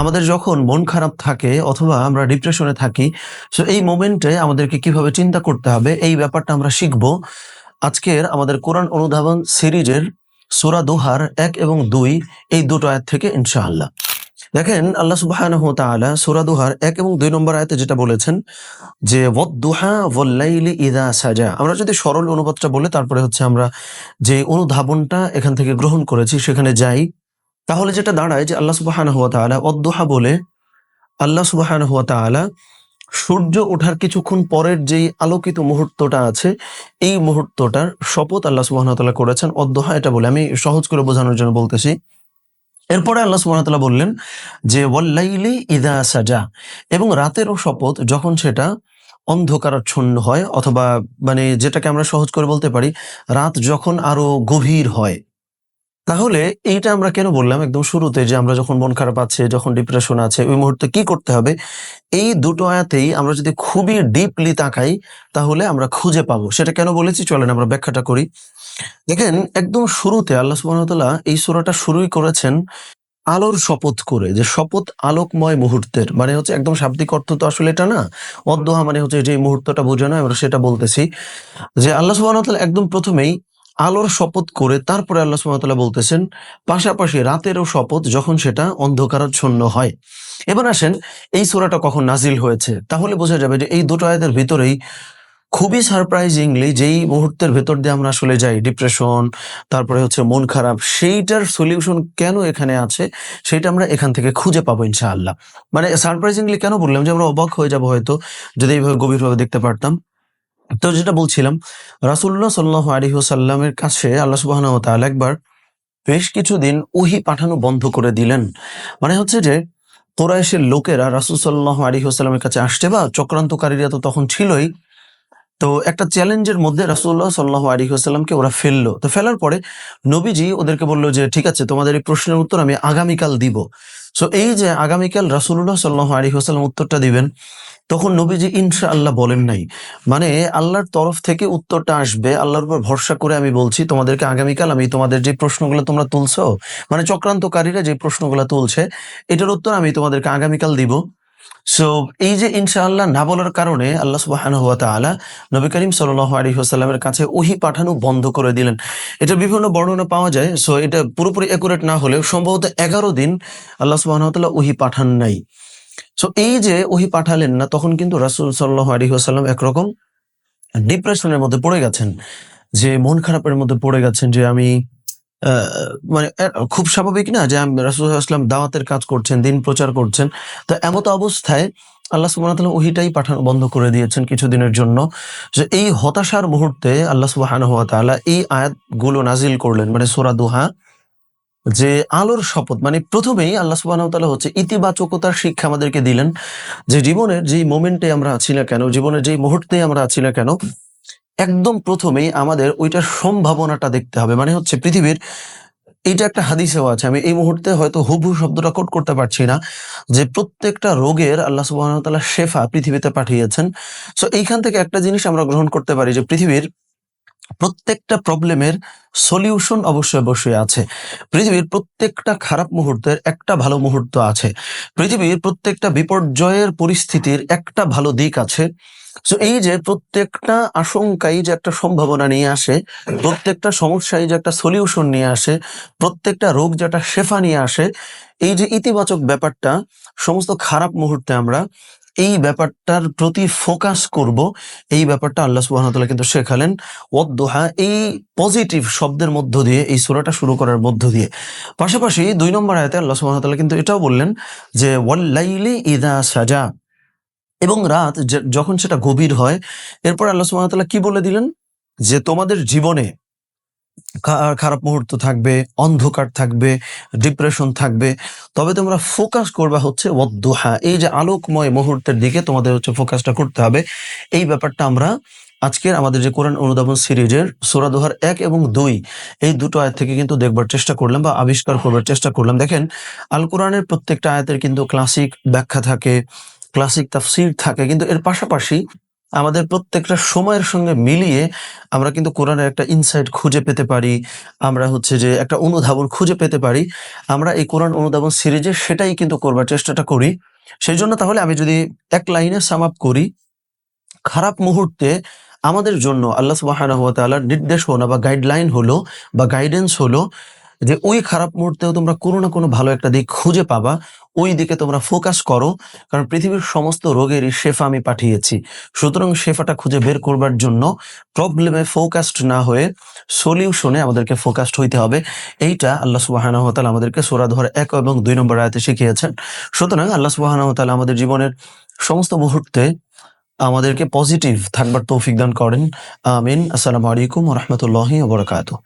আমাদের যখন মন খারাপ থাকে অথবা আমরা ডিপ্রেশনে থাকি সো এই মোমেন্টে আমাদেরকে কীভাবে চিন্তা করতে হবে, এই ব্যাপারটা আমরা শিখব। আজকের আমাদের কোরআন অনুধাবন সিরিজের সোরা দোহার এক এবং দুই, এই দুটো আয়াত থেকে ইনশাআল্লাহ। দেখেন আল্লাহ তাআলা সূরা দুহার এক এবং দুই নম্বর আয়তে যেটা বলেছেন যে সাজা। আমরা যদি সরল অনুবাদটা বলে, তারপরে হচ্ছে আমরা যে অনুধাবনটা এখান থেকে গ্রহণ করেছি, সেখানে যাই। তাহলে যেটা দাঁড়ায় যে আল্লাহ সুবহানাহু ওয়া তাআলা ওয়াদ-দুহা বলে, আল্লাহ সুবহানাহু ওয়া তাআলা সূর্য ওঠার কিছুক্ষণ পরের যেই আলোকিত মুহূর্তটা আছে, এই মুহূর্তটার শপথ আল্লাহ তাআলা করেছেন। ওয়াদ-দুহা এটা বলে, আমি সহজ করে বোঝানোর জন্য বলতেছি। এরপরে আল্লাহ তাআলা বললেন যে, ওয়াল্লাইলি ইদা সাজা। এবং রাতেরও শপথ যখন সেটা অন্ধকারাচ্ছন্ন হয়, অথবা মানে যেটাকে আমরা সহজ করে বলতে পারি, রাত যখন আরও গভীর হয় তাহলে এইটা আমরা কেন বললাম একদম শুরুতে যে আমরা যখন মন খারাপ আছে, যখন ডিপ্রেশন আছে, ওই মুহূর্তে কি করতে হবে? এই দুটো আয়াতেই আমরা যদি খুবই ডিপলি তাকাই, তাহলে আমরা খুঁজে পাবো। সেটা কেন বলেছি? চলেন আমরা ব্যাখ্যাটা করি। দেখেন, একদম শুরুতে আল্লাহ তাআলা এই সূরাটা শুরুই করেছেন আলোর শপথ করে, যে শপথ আলোকময় মুহূর্তের। মানে হচ্ছে একদম শাব্দিক অর্থ তো আসলে এটা না। অদ্দোহা মানে হচ্ছে যে মুহূর্তটা বোঝানো, আমরা সেটা বলতেছি। যে আল্লাহ তাআলা একদম প্রথমেই আলোর শপথ করে তারপরে আল্লাহ তাআলা বলতেছেন, পাশাপাশি রাতেরও শপথ যখন সেটা অন্ধকারাচ্ছন্ন হয়। এবার আসেন, এই সূরাটা কখন নাজিল হয়েছে? তাহলে বোঝা যাবে যে এই দুটো আয়াতের ভিতরেই খুবই সারপ্রাইজিংলি যেই মুহূর্তের ভেতর দিয়ে আমরা আসলে যাই, ডিপ্রেশন, তারপরে হচ্ছে মন খারাপ, সেইটার সলিউশন কেন এখানে আছে সেটা আমরা এখান থেকে খুঁজে পাবো ইনশাআল্লাহ। মানে সারপ্রাইজিংলি কেন বললাম যে আমরা অবাক হয়ে যাব হয়তো, যদি এইভাবে গভীরভাবে দেখতে পারতাম। তো যেটা বলছিলাম রাসুল্লাহ সাল্লাহ আলহিহসাল্লামের কাছে আল্লাহ সুবাহন তাআলা একবার বেশ কিছুদিন ওহি পাঠানো বন্ধ করে দিলেন। মানে হচ্ছে যে, কোরাইশের লোকেরা রাসুল সাল্লাহ আলহিহসাল্লামের কাছে আসছে বা চক্রান্তকারীরা তো তখন ছিলই, তো একটা চ্যালেঞ্জের মধ্যে রাসুল্লাহ সাল্লাহ আলিহাস্লামকে ওরা ফেলল। তো ফেলার পরে নবীজি ওদেরকে বলল যে, ঠিক আছে, তোমাদের এই প্রশ্নের উত্তর আমি আগামীকাল দিব। সো এই যে আগামীকাল রাসুল্লাহ সাল্লাহ আলী হোসালাম উত্তরটা দিবেন, তখন নবীজি ইনশা আল্লাহ বলেন নাই। মানে আল্লাহর তরফ থেকে উত্তরটা আসবে, আল্লাহর উপর ভরসা করে আমি বলছি, তোমাদেরকে আগামীকাল আমি তোমাদের যে প্রশ্নগুলো তোমরা তুলছো মানে চক্রান্তকারীরা যে প্রশ্নগুলো তুলছে, এটার উত্তর আমি তোমাদেরকে আগামীকাল দিব। সো এই যে ইনশাআল্লাহ না বলার কারণে আল্লাহ সুবহানাহু ওয়া তাআলা নবী করিম সাল্লাল্লাহু আলাইহি ওয়াসাল্লামের কাছে ওহী পাঠানো বন্ধ করে দিলেন। এটা বিভিন্ন বর্ণনা পাওয়া যায় সো এটা পুরোপুরি একুরেট না হলেও সম্ভবত এগারো দিন আল্লাহ সুবহানাহু ওয়া তাআলা ওহী পাঠান নাই। সো এই যে ওহী পাঠালেন না, তখন কিন্তু রাসূল সাল্লাল্লাহু আলাইহি ওয়াসাল্লাম একরকম ডিপ্রেশনের মধ্যে পড়ে গেছেন, যে মন খারাপের মধ্যে পড়ে গেছেন যে আমি মানে খুব স্বাভাবিক না যে রাসুলাম দাওয়াতের কাজ করছেন, দিন প্রচার করছেন। তো এমত অবস্থায় আল্লাহ সুবাহ ওহিটাই পাঠানো বন্ধ করে দিয়েছেন কিছুদিনের জন্য যে এই হতাশার মুহূর্তে আল্লাহ সুবাহ এই আয়াতগুলো নাজিল করলেন মানে সোরা দুহা। যে আলোর শপথ মানে প্রথমেই আল্লাহ সুবাহ হচ্ছে ইতিবাচকতার শিক্ষা আমাদেরকে দিলেন যে জীবনের যেই মোমেন্টে আমরা আছি না কেন, জীবনের যেই মুহূর্তে আমরা আছি না কেন একদম প্রথমেই আমাদের ওইটার সম্ভাবনাটা দেখতে হবে। মানে হচ্ছে পৃথিবীর এইটা একটা হাদিসেও আছে। আমি এই মুহূর্তে হয়তো হুবহু শব্দটা কোট করতে পারছি না যে প্রত্যেকটা রোগের আল্লাহ সুবাহতাল্লাহ শেফা পৃথিবীতে পাঠিয়েছেন। সো এইখান থেকে একটা জিনিস আমরা গ্রহণ করতে পারি যে পৃথিবীর প্রত্যেকটা প্রবলেমের সলিউশন অবশ্যই অবশ্যই আছে। পৃথিবীর প্রত্যেকটা খারাপ মুহূর্তের একটা ভালো মুহূর্ত আছে। পৃথিবীর প্রত্যেকটা বিপর্যয়ের পরিস্থিতির একটা ভালো দিক আছে। তো এই যে প্রত্যেকটা আশঙ্কাই যে একটা সম্ভাবনা নিয়ে আসে, প্রত্যেকটা সমস্যায় যে একটা সলিউশন নিয়ে আসে, প্রত্যেকটা রোগ যে একটা শেফা নিয়ে আসে, এই যে ইতিবাচক ব্যাপারটা, সমস্ত খারাপ মুহূর্তে আমরা এই ব্যাপারটার প্রতি ফোকাস করব। এই ব্যাপারটা আল্লাহ সুবাহ কিন্তু শেখালেন। ওদ্দোহা এই পজিটিভ শব্দের মধ্য দিয়ে, এই সুরাটা শুরু করার মধ্য দিয়ে। পাশাপাশি দুই নম্বর আয়তে আল্লাহ সুবাহ কিন্তু এটাও বললেন যে, ওয়াল্লাইলি ইদা সাজা। এবং রাত যখন সেটা গভীর হয়, এরপর আল্লাহ সুবহানাহু কি বলে দিলেন? যে, তোমাদের জীবনে খারাপ মুহূর্ত থাকবে, অন্ধকার থাকবে ডিপ্রেশন থাকবে। তবে তোমরা ফোকাস করবা হচ্ছে ওয়াদ্দুহা, এই যে আলোকময় মুহূর্তের দিকে তোমাদের হচ্ছে ফোকাসটা করতে হবে। এই ব্যাপারটা আমরা আজকের আমাদের যে কোরআন অনুধাবন সিরিজের সূরা দোহার এক এবং দুই, এই দুটো আয়াত থেকে কিন্তু দেখবার চেষ্টা করলাম বা আবিষ্কার করবার চেষ্টা করলাম। দেখেন আল কোরআনের প্রত্যেকটা আয়াতের কিন্তু ক্লাসিক ব্যাখ্যা থাকে ক্লাসিক তাফসির থাকে, কিন্তু এর পাশাপাশি আমাদের প্রত্যেকটা সময়ের সঙ্গে মিলিয়ে আমরা কিন্তু কোরআনের একটা ইনসাইট খুঁজে পেতে পারি, আমরা হচ্ছে যে একটা অনুধাবন খুঁজে পেতে পারি, আমরা এই কোরআন অনুধাবন সিরিজে সেটাই কিন্তু করবার চেষ্টাটা করি। সেই জন্য তাহলে আমি যদি এক লাইনে সাম আপ করি, খারাপ মুহূর্তে আমাদের জন্য আল্লাহ তাআলার নির্দেশনা বা গাইডলাইন হলো বা গাইডেন্স হলো যে ওই খারাপ মুহূর্তেও তোমরা কোনো না কোনো ভালো একটা দিক খুঁজে পাবা, ওই দিকে তোমরা ফোকাস করো, কারণ পৃথিবীর সমস্ত রোগেরই শেফা আমি পাঠিয়েছি। সুতরাং শেফাটা খুঁজে বের করবার জন্য প্রবলেমে ফোকাসড না হয়ে সলিউশনে আমাদেরকে ফোকাসড হইতে হবে। এইটা আল্লাহ সুবহানাহু ওয়া তাআলা আমাদেরকে সূরা ধর এক এবং দুই নম্বর আয়াতে শিখিয়েছেন। সুতরাং আল্লাহ সুবহানাহু ওয়া তাআলা আমাদের জীবনের সমস্ত মুহূর্তে আমাদেরকে পজিটিভ থাকবার তৌফিক দান করেন। আমিন। আসসালামু আলাইকুম রাহমাতুল্লাহি ওয়া বারাকাতুহু।